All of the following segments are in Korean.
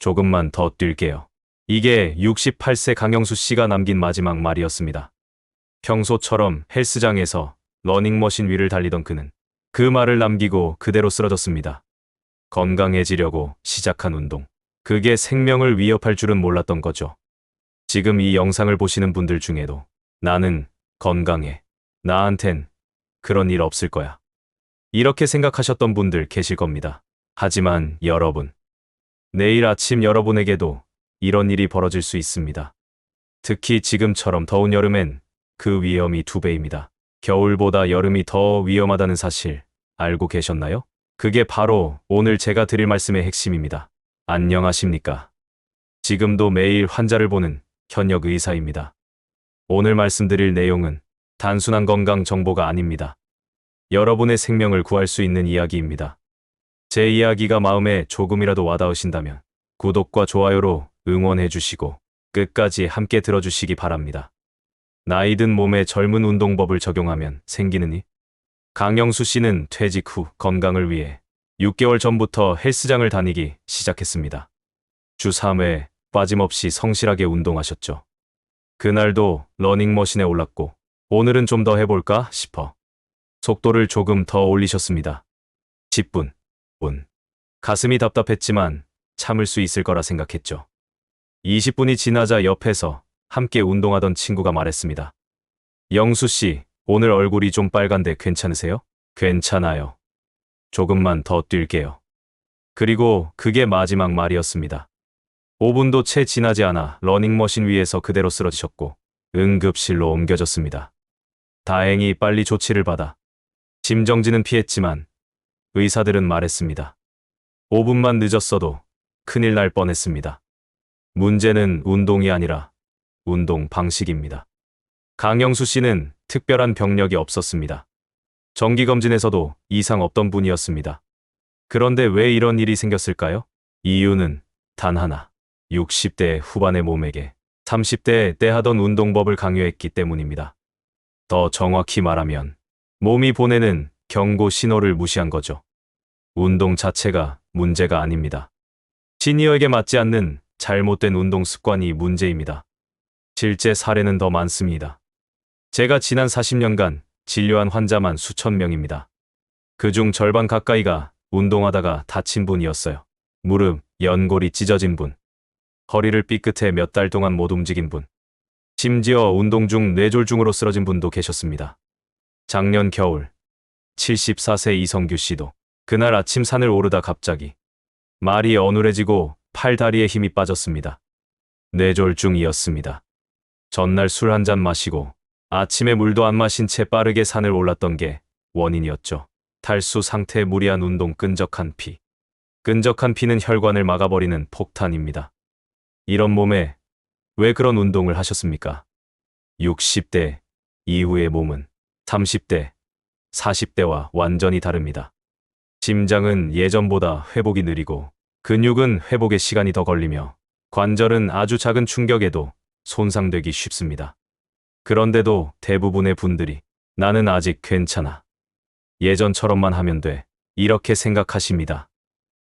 조금만 더 뛸게요. 이게 68세 강영수 씨가 남긴 마지막 말이었습니다. 평소처럼 헬스장에서 러닝머신 위를 달리던 그는 그 말을 남기고 그대로 쓰러졌습니다. 건강해지려고 시작한 운동. 그게 생명을 위협할 줄은 몰랐던 거죠. 지금 이 영상을 보시는 분들 중에도 나는 건강해. 나한텐 그런 일 없을 거야. 이렇게 생각하셨던 분들 계실 겁니다. 하지만 여러분, 내일 아침 여러분에게도 이런 일이 벌어질 수 있습니다. 특히 지금처럼 더운 여름엔 그 위험이 두 배입니다. 겨울보다 여름이 더 위험하다는 사실 알고 계셨나요? 그게 바로 오늘 제가 드릴 말씀의 핵심입니다. 안녕하십니까? 지금도 매일 환자를 보는 현역 의사입니다. 오늘 말씀드릴 내용은 단순한 건강 정보가 아닙니다. 여러분의 생명을 구할 수 있는 이야기입니다. 제 이야기가 마음에 조금이라도 와닿으신다면 구독과 좋아요로 응원해 주시고 끝까지 함께 들어주시기 바랍니다. 나이든 몸에 젊은 운동법을 적용하면 생기는 이 강영수 씨는 퇴직 후 건강을 위해 6개월 전부터 헬스장을 다니기 시작했습니다. 주 3회 빠짐없이 성실하게 운동하셨죠. 그날도 러닝머신에 올랐고 오늘은 좀 더 해볼까 싶어 속도를 조금 더 올리셨습니다. 10분, 분. 가슴이 답답했지만 참을 수 있을 거라 생각했죠. 20분이 지나자 옆에서 함께 운동하던 친구가 말했습니다. 영수 씨, 오늘 얼굴이 좀 빨간데 괜찮으세요? 괜찮아요. 조금만 더 뛸게요. 그리고 그게 마지막 말이었습니다. 5분도 채 지나지 않아 러닝머신 위에서 그대로 쓰러지셨고 응급실로 옮겨졌습니다. 다행히 빨리 조치를 받아 심정지는 피했지만 의사들은 말했습니다. 5분만 늦었어도 큰일 날 뻔했습니다. 문제는 운동이 아니라 운동 방식입니다. 강영수 씨는 특별한 병력이 없었습니다. 정기검진에서도 이상 없던 분이었습니다. 그런데 왜 이런 일이 생겼을까요? 이유는 단 하나. 60대 후반의 몸에게 30대 때 하던 운동법을 강요했기 때문입니다. 더 정확히 말하면 몸이 보내는 경고 신호를 무시한 거죠. 운동 자체가 문제가 아닙니다. 시니어에게 맞지 않는 잘못된 운동 습관이 문제입니다. 실제 사례는 더 많습니다. 제가 지난 40년간 진료한 환자만 수천 명입니다. 그중 절반 가까이가 운동하다가 다친 분이었어요. 무릎, 연골이 찢어진 분, 허리를 삐끗해 몇 달 동안 못 움직인 분, 심지어 운동 중 뇌졸중으로 쓰러진 분도 계셨습니다. 작년 겨울, 74세 이성규 씨도 그날 아침 산을 오르다 갑자기 말이 어눌해지고 팔다리에 힘이 빠졌습니다. 뇌졸중이었습니다. 전날 술 한 잔 마시고 아침에 물도 안 마신 채 빠르게 산을 올랐던 게 원인이었죠. 탈수 상태 무리한 운동 끈적한 피. 끈적한 피는 혈관을 막아버리는 폭탄입니다. 이런 몸에 왜 그런 운동을 하셨습니까? 60대 이후의 몸은 30대, 40대와 완전히 다릅니다. 심장은 예전보다 회복이 느리고 근육은 회복에 시간이 더 걸리며 관절은 아주 작은 충격에도 손상되기 쉽습니다. 그런데도 대부분의 분들이 나는 아직 괜찮아. 예전처럼만 하면 돼. 이렇게 생각하십니다.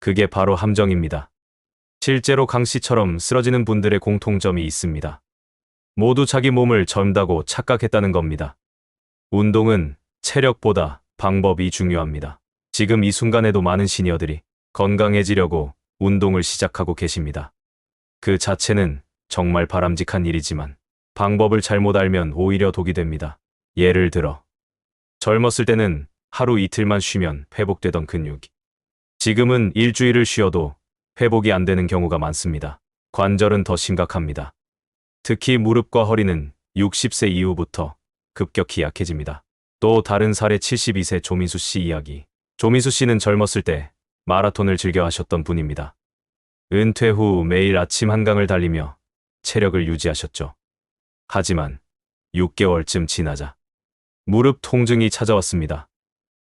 그게 바로 함정입니다. 실제로 강 씨처럼 쓰러지는 분들의 공통점이 있습니다. 모두 자기 몸을 젊다고 착각했다는 겁니다. 운동은 체력보다 방법이 중요합니다. 지금 이 순간에도 많은 시니어들이 건강해지려고 운동을 시작하고 계십니다. 그 자체는 정말 바람직한 일이지만 방법을 잘못 알면 오히려 독이 됩니다. 예를 들어 젊었을 때는 하루 이틀만 쉬면 회복되던 근육이 지금은 일주일을 쉬어도 회복이 안 되는 경우가 많습니다. 관절은 더 심각합니다. 특히 무릎과 허리는 60세 이후부터 급격히 약해집니다. 또 다른 사례 72세 조민수 씨 이야기. 조민수 씨는 젊었을 때 마라톤을 즐겨 하셨던 분입니다. 은퇴 후 매일 아침 한강을 달리며 체력을 유지하셨죠. 하지만 6개월쯤 지나자 무릎 통증이 찾아왔습니다.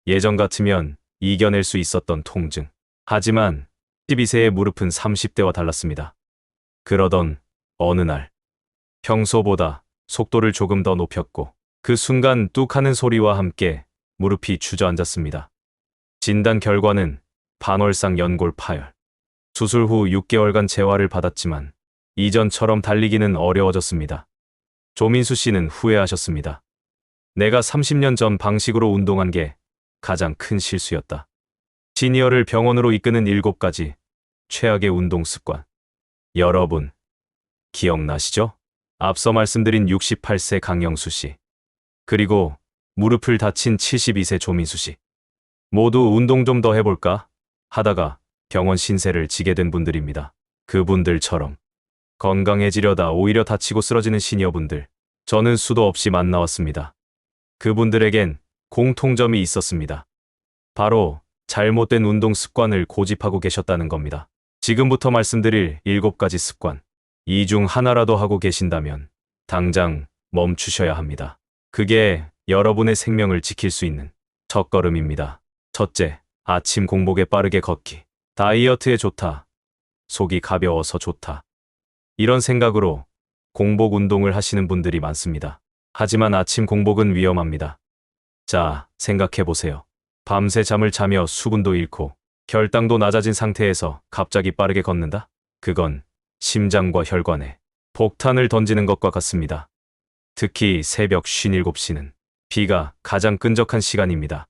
예전 같으면 이겨낼 수 있었던 통증. 하지만 12세의 무릎은 30대와 달랐습니다. 그러던 어느 날 평소보다 속도를 조금 더 높였고 그 순간 뚝 하는 소리와 함께 무릎이 주저앉았습니다. 진단 결과는 반월상 연골 파열. 수술 후 6개월간 재활을 받았지만 이전처럼 달리기는 어려워졌습니다. 조민수 씨는 후회하셨습니다. 내가 30년 전 방식으로 운동한 게 가장 큰 실수였다. 시니어를 병원으로 이끄는 7가지 최악의 운동 습관. 여러분, 기억나시죠? 앞서 말씀드린 68세 강영수 씨. 그리고 무릎을 다친 72세 조민수 씨. 모두 운동 좀 더 해볼까? 하다가 병원 신세를 지게 된 분들입니다. 그분들처럼 건강해지려다 오히려 다치고 쓰러지는 시니어분들. 저는 수도 없이 만나왔습니다. 그분들에겐 공통점이 있었습니다. 바로 잘못된 운동 습관을 고집하고 계셨다는 겁니다. 지금부터 말씀드릴 7가지 습관. 이 중 하나라도 하고 계신다면 당장 멈추셔야 합니다. 그게 여러분의 생명을 지킬 수 있는 첫걸음입니다. 첫째, 아침 공복에 빠르게 걷기. 다이어트에 좋다. 속이 가벼워서 좋다. 이런 생각으로 공복 운동을 하시는 분들이 많습니다. 하지만 아침 공복은 위험합니다. 자, 생각해 보세요. 밤새 잠을 자며 수분도 잃고 결당도 낮아진 상태에서 갑자기 빠르게 걷는다? 그건 심장과 혈관에 폭탄을 던지는 것과 같습니다. 특히 새벽 57시는 비가 가장 끈적한 시간입니다.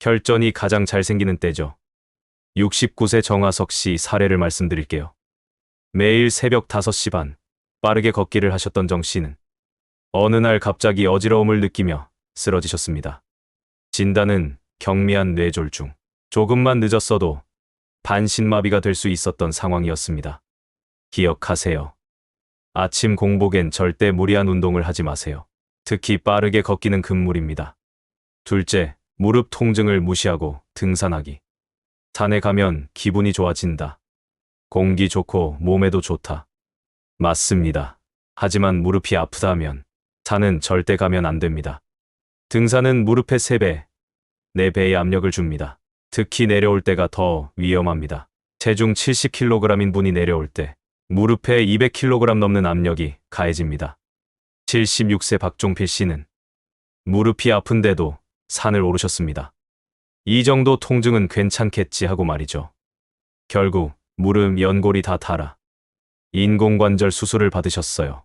혈전이 가장 잘 생기는 때죠. 69세 정화석 씨 사례를 말씀드릴게요. 매일 새벽 5시 반 빠르게 걷기를 하셨던 정 씨는 어느 날 갑자기 어지러움을 느끼며 쓰러지셨습니다. 진단은 경미한 뇌졸중. 조금만 늦었어도 반신마비가 될 수 있었던 상황이었습니다. 기억하세요. 아침 공복엔 절대 무리한 운동을 하지 마세요. 특히 빠르게 걷기는 금물입니다. 둘째, 무릎 통증을 무시하고 등산하기. 산에 가면 기분이 좋아진다. 공기 좋고 몸에도 좋다. 맞습니다. 하지만 무릎이 아프다 하면 산은 절대 가면 안 됩니다. 등산은 무릎의 3배, 4배의 압력을 줍니다. 특히 내려올 때가 더 위험합니다. 체중 70kg인 분이 내려올 때 무릎에 200kg 넘는 압력이 가해집니다. 76세 박종필 씨는 무릎이 아픈데도 산을 오르셨습니다. 이 정도 통증은 괜찮겠지 하고 말이죠. 결국 무릎 연골이 다 닳아 인공관절 수술을 받으셨어요.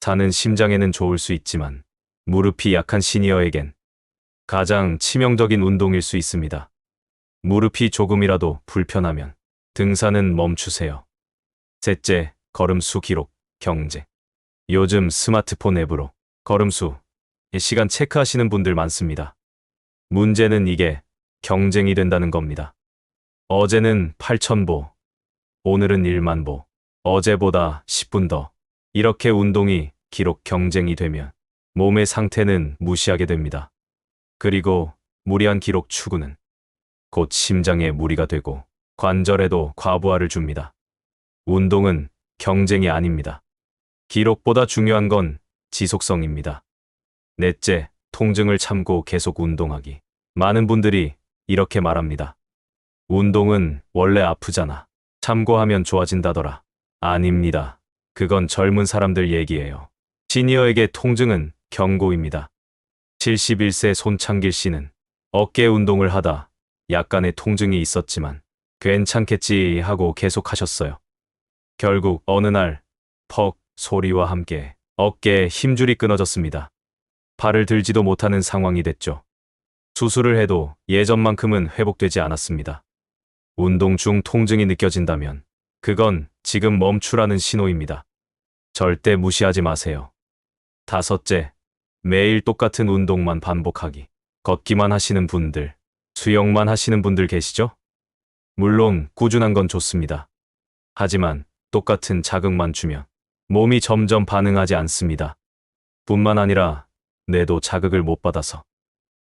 산은 심장에는 좋을 수 있지만 무릎이 약한 시니어에겐 가장 치명적인 운동일 수 있습니다. 무릎이 조금이라도 불편하면 등산은 멈추세요. 셋째, 걸음수 기록, 경제. 요즘 스마트폰 앱으로 걸음수, 시간 체크하시는 분들 많습니다. 문제는 이게 경쟁이 된다는 겁니다. 어제는 8,000보, 오늘은 1만 보, 어제보다 10분 더. 이렇게 운동이 기록 경쟁이 되면 몸의 상태는 무시하게 됩니다. 그리고 무리한 기록 추구는 곧 심장에 무리가 되고 관절에도 과부하를 줍니다. 운동은 경쟁이 아닙니다. 기록보다 중요한 건 지속성입니다. 넷째, 통증을 참고 계속 운동하기. 많은 분들이 이렇게 말합니다. 운동은 원래 아프잖아. 참고 하면 좋아진다더라. 아닙니다. 그건 젊은 사람들 얘기예요. 시니어에게 통증은 경고입니다. 71세 손창길 씨는 어깨 운동을 하다 약간의 통증이 있었지만 괜찮겠지 하고 계속 하셨어요. 결국 어느 날 퍽 소리와 함께 어깨에 힘줄이 끊어졌습니다. 발을 들지도 못하는 상황이 됐죠. 수술을 해도 예전만큼은 회복되지 않았습니다. 운동 중 통증이 느껴진다면 그건 지금 멈추라는 신호입니다. 절대 무시하지 마세요. 다섯째, 매일 똑같은 운동만 반복하기. 걷기만 하시는 분들, 수영만 하시는 분들 계시죠? 물론 꾸준한 건 좋습니다. 하지만 똑같은 자극만 주면 몸이 점점 반응하지 않습니다. 뿐만 아니라 뇌도 자극을 못 받아서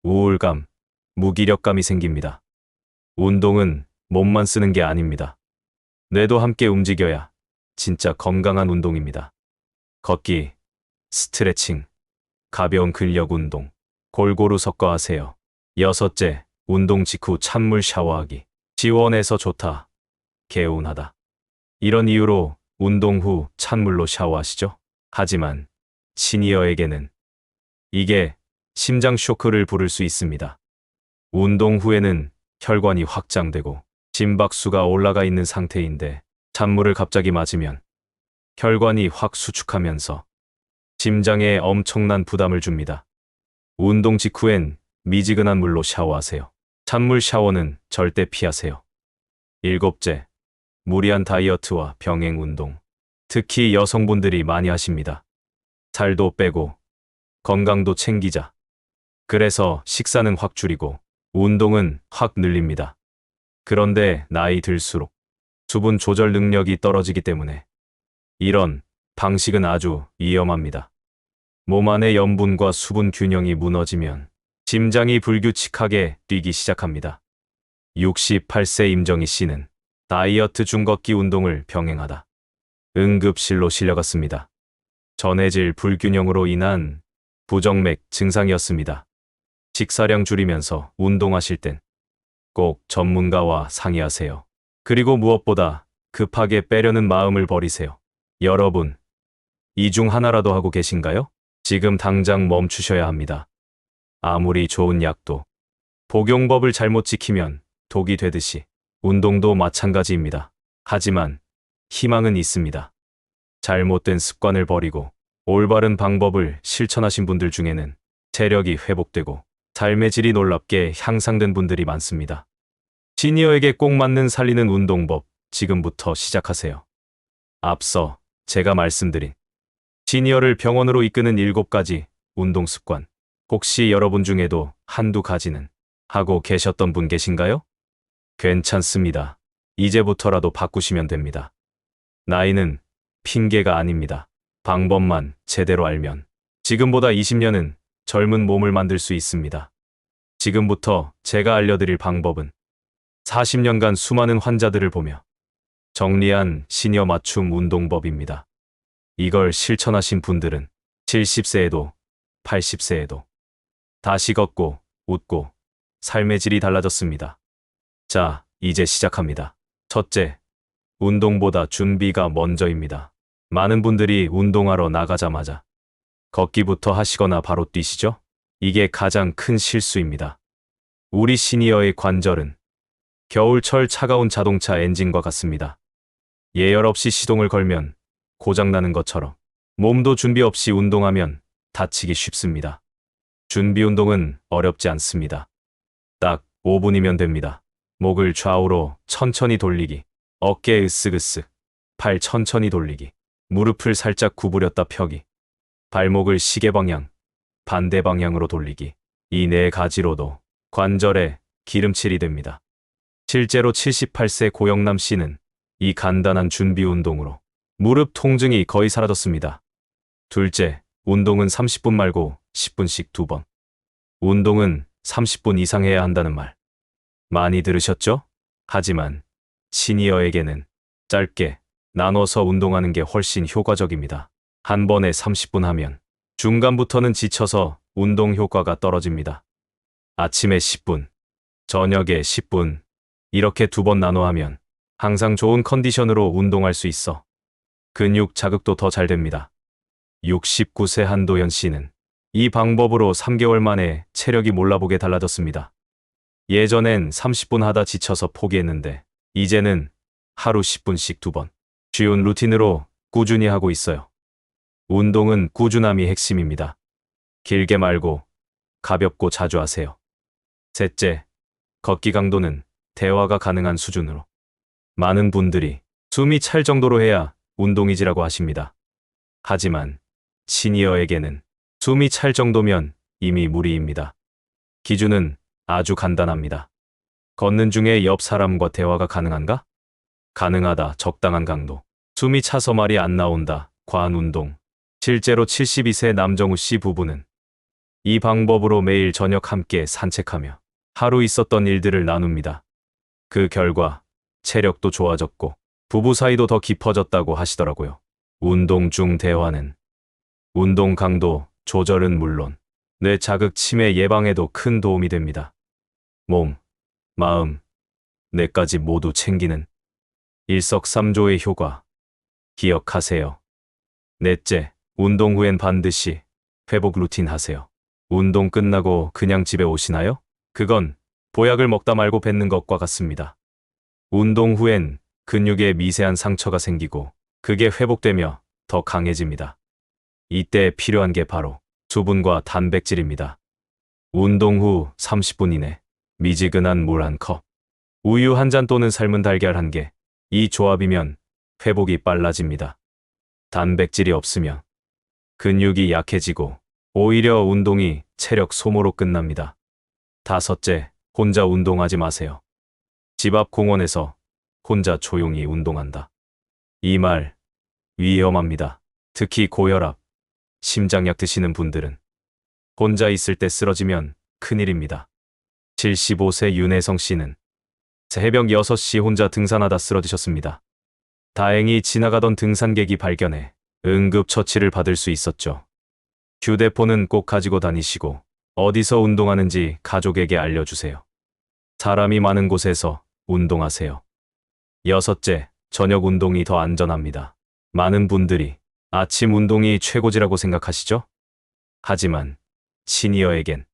우울감, 무기력감이 생깁니다. 운동은 몸만 쓰는 게 아닙니다. 뇌도 함께 움직여야 진짜 건강한 운동입니다. 걷기, 스트레칭, 가벼운 근력 운동, 골고루 섞어 하세요. 여섯째, 운동 직후 찬물 샤워하기. 지원해서 좋다. 개운하다. 이런 이유로 운동 후 찬물로 샤워하시죠? 하지만 시니어에게는 이게 심장 쇼크를 부를 수 있습니다. 운동 후에는 혈관이 확장되고 심박수가 올라가 있는 상태인데 찬물을 갑자기 맞으면 혈관이 확 수축하면서 심장에 엄청난 부담을 줍니다. 운동 직후엔 미지근한 물로 샤워하세요. 찬물 샤워는 절대 피하세요. 일곱째, 무리한 다이어트와 병행 운동. 특히 여성분들이 많이 하십니다. 살도 빼고 건강도 챙기자. 그래서 식사는 확 줄이고 운동은 확 늘립니다. 그런데 나이 들수록 수분 조절 능력이 떨어지기 때문에 이런 방식은 아주 위험합니다. 몸 안의 염분과 수분 균형이 무너지면 심장이 불규칙하게 뛰기 시작합니다. 68세 임정희 씨는 다이어트 중걷기 운동을 병행하다 응급실로 실려갔습니다. 전해질 불균형으로 인한 부정맥 증상이었습니다. 식사량 줄이면서 운동하실 땐 꼭 전문가와 상의하세요. 그리고 무엇보다 급하게 빼려는 마음을 버리세요. 여러분, 이 중 하나라도 하고 계신가요? 지금 당장 멈추셔야 합니다. 아무리 좋은 약도 복용법을 잘못 지키면 독이 되듯이 운동도 마찬가지입니다. 하지만 희망은 있습니다. 잘못된 습관을 버리고 올바른 방법을 실천하신 분들 중에는 체력이 회복되고 삶의 질이 놀랍게 향상된 분들이 많습니다. 시니어에게 꼭 맞는 살리는 운동법 지금부터 시작하세요. 앞서 제가 말씀드린 시니어를 병원으로 이끄는 7가지 운동 습관 혹시 여러분 중에도 한두 가지는 하고 계셨던 분 계신가요? 괜찮습니다. 이제부터라도 바꾸시면 됩니다. 나이는 핑계가 아닙니다. 방법만 제대로 알면 지금보다 20년은 젊은 몸을 만들 수 있습니다. 지금부터 제가 알려드릴 방법은 40년간 수많은 환자들을 보며 정리한 시니어 맞춤 운동법입니다. 이걸 실천하신 분들은 70세에도 80세에도 다시 걷고 웃고 삶의 질이 달라졌습니다. 자, 이제 시작합니다. 첫째, 운동보다 준비가 먼저입니다. 많은 분들이 운동하러 나가자마자 걷기부터 하시거나 바로 뛰시죠? 이게 가장 큰 실수입니다. 우리 시니어의 관절은 겨울철 차가운 자동차 엔진과 같습니다. 예열 없이 시동을 걸면 고장나는 것처럼 몸도 준비 없이 운동하면 다치기 쉽습니다. 준비 운동은 어렵지 않습니다. 딱 5분이면 됩니다. 목을 좌우로 천천히 돌리기, 어깨 으쓱으쓱, 팔 천천히 돌리기, 무릎을 살짝 구부렸다 펴기, 발목을 시계 방향, 반대 방향으로 돌리기. 이 네 가지로도 관절에 기름칠이 됩니다. 실제로 78세 고영남 씨는 이 간단한 준비 운동으로 무릎 통증이 거의 사라졌습니다. 둘째, 운동은 30분 말고 10분씩 두 번. 운동은 30분 이상 해야 한다는 말. 많이 들으셨죠? 하지만 시니어에게는 짧게 나눠서 운동하는 게 훨씬 효과적입니다. 한 번에 30분 하면 중간부터는 지쳐서 운동 효과가 떨어집니다. 아침에 10분, 저녁에 10분, 이렇게 두 번 나눠 하면 항상 좋은 컨디션으로 운동할 수 있어 근육 자극도 더 잘 됩니다. 69세 한도연 씨는 이 방법으로 3개월 만에 체력이 몰라보게 달라졌습니다. 예전엔 30분 하다 지쳐서 포기했는데 이제는 하루 10분씩 두 번 쉬운 루틴으로 꾸준히 하고 있어요. 운동은 꾸준함이 핵심입니다. 길게 말고 가볍고 자주 하세요. 셋째, 걷기 강도는 대화가 가능한 수준으로. 많은 분들이 숨이 찰 정도로 해야 운동이지라고 하십니다. 하지만 시니어에게는 숨이 찰 정도면 이미 무리입니다. 기준은 아주 간단합니다. 걷는 중에 옆 사람과 대화가 가능한가? 가능하다. 적당한 강도. 숨이 차서 말이 안 나온다. 과한 운동. 실제로 72세 남정우 씨 부부는 이 방법으로 매일 저녁 함께 산책하며 하루 있었던 일들을 나눕니다. 그 결과 체력도 좋아졌고 부부 사이도 더 깊어졌다고 하시더라고요. 운동 중 대화는 운동 강도 조절은 물론 뇌 자극 치매 예방에도 큰 도움이 됩니다. 몸, 마음, 뇌까지 모두 챙기는 일석삼조의 효과 기억하세요. 넷째, 운동 후엔 반드시 회복 루틴 하세요. 운동 끝나고 그냥 집에 오시나요? 그건 보약을 먹다 말고 뱉는 것과 같습니다. 운동 후엔 근육에 미세한 상처가 생기고 그게 회복되며 더 강해집니다. 이때 필요한 게 바로 수분과 단백질입니다. 운동 후 30분 이내 미지근한 물 한 컵, 우유 한 잔 또는 삶은 달걀 한 개, 이 조합이면 회복이 빨라집니다. 단백질이 없으면 근육이 약해지고 오히려 운동이 체력 소모로 끝납니다. 다섯째, 혼자 운동하지 마세요. 집 앞 공원에서 혼자 조용히 운동한다. 이 말 위험합니다. 특히 고혈압, 심장약 드시는 분들은 혼자 있을 때 쓰러지면 큰일입니다. 75세 윤혜성 씨는 새벽 6시 혼자 등산하다 쓰러지셨습니다. 다행히 지나가던 등산객이 발견해 응급 처치를 받을 수 있었죠. 휴대폰은 꼭 가지고 다니시고 어디서 운동하는지 가족에게 알려주세요. 사람이 많은 곳에서 운동하세요. 여섯째, 저녁 운동이 더 안전합니다. 많은 분들이 아침 운동이 최고지라고 생각하시죠? 하지만 시니어에겐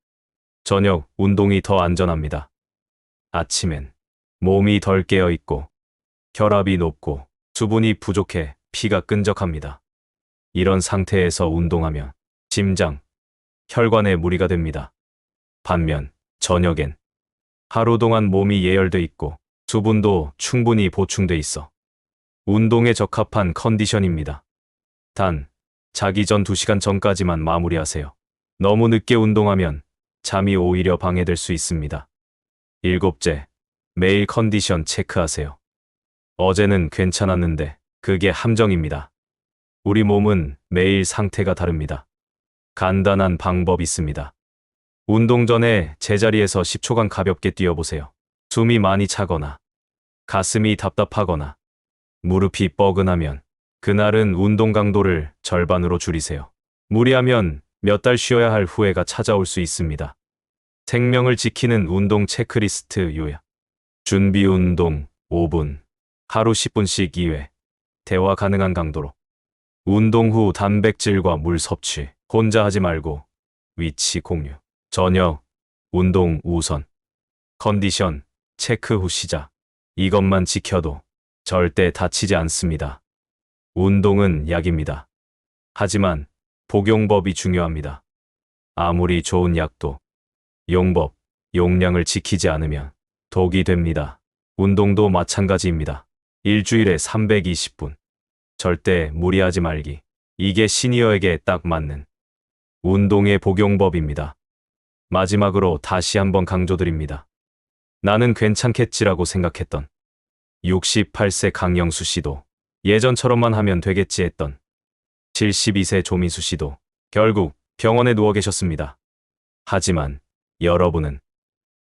저녁 운동이 더 안전합니다. 아침엔 몸이 덜 깨어 있고 혈압이 높고 수분이 부족해 피가 끈적합니다. 이런 상태에서 운동하면 심장, 혈관에 무리가 됩니다. 반면 저녁엔 하루 동안 몸이 예열돼 있고 수분도 충분히 보충돼 있어 운동에 적합한 컨디션입니다. 단, 자기 전 2시간 전까지만 마무리하세요. 너무 늦게 운동하면 잠이 오히려 방해될 수 있습니다. 일곱째, 매일 컨디션 체크하세요. 어제는 괜찮았는데 그게 함정입니다. 우리 몸은 매일 상태가 다릅니다. 간단한 방법 있습니다. 운동 전에 제자리에서 10초간 가볍게 뛰어보세요. 숨이 많이 차거나 가슴이 답답하거나 무릎이 뻐근하면 그날은 운동 강도를 절반으로 줄이세요. 무리하면 몇 달 쉬어야 할 후회가 찾아올 수 있습니다. 생명을 지키는 운동 체크리스트 요약. 준비 운동 5분, 하루 10분씩 2회, 대화 가능한 강도로. 운동 후 단백질과 물 섭취, 혼자 하지 말고 위치 공유. 저녁, 운동 우선. 컨디션, 체크 후 시작. 이것만 지켜도 절대 다치지 않습니다. 운동은 약입니다. 하지만 복용법이 중요합니다. 아무리 좋은 약도 용법, 용량을 지키지 않으면 독이 됩니다. 운동도 마찬가지입니다. 일주일에 320분. 절대 무리하지 말기. 이게 시니어에게 딱 맞는 운동의 복용법입니다. 마지막으로 다시 한번 강조드립니다. 나는 괜찮겠지라고 생각했던 68세 강영수 씨도 예전처럼만 하면 되겠지 했던 72세 조민수 씨도 결국 병원에 누워 계셨습니다. 하지만 여러분은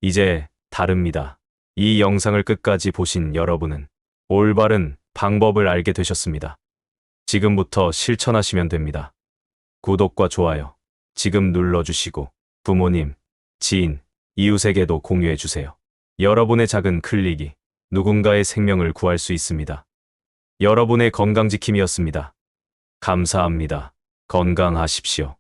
이제 다릅니다. 이 영상을 끝까지 보신 여러분은 올바른 방법을 알게 되셨습니다. 지금부터 실천하시면 됩니다. 구독과 좋아요 지금 눌러주시고 부모님, 지인, 이웃에게도 공유해주세요. 여러분의 작은 클릭이 누군가의 생명을 구할 수 있습니다. 여러분의 건강지킴이었습니다. 감사합니다. 건강하십시오.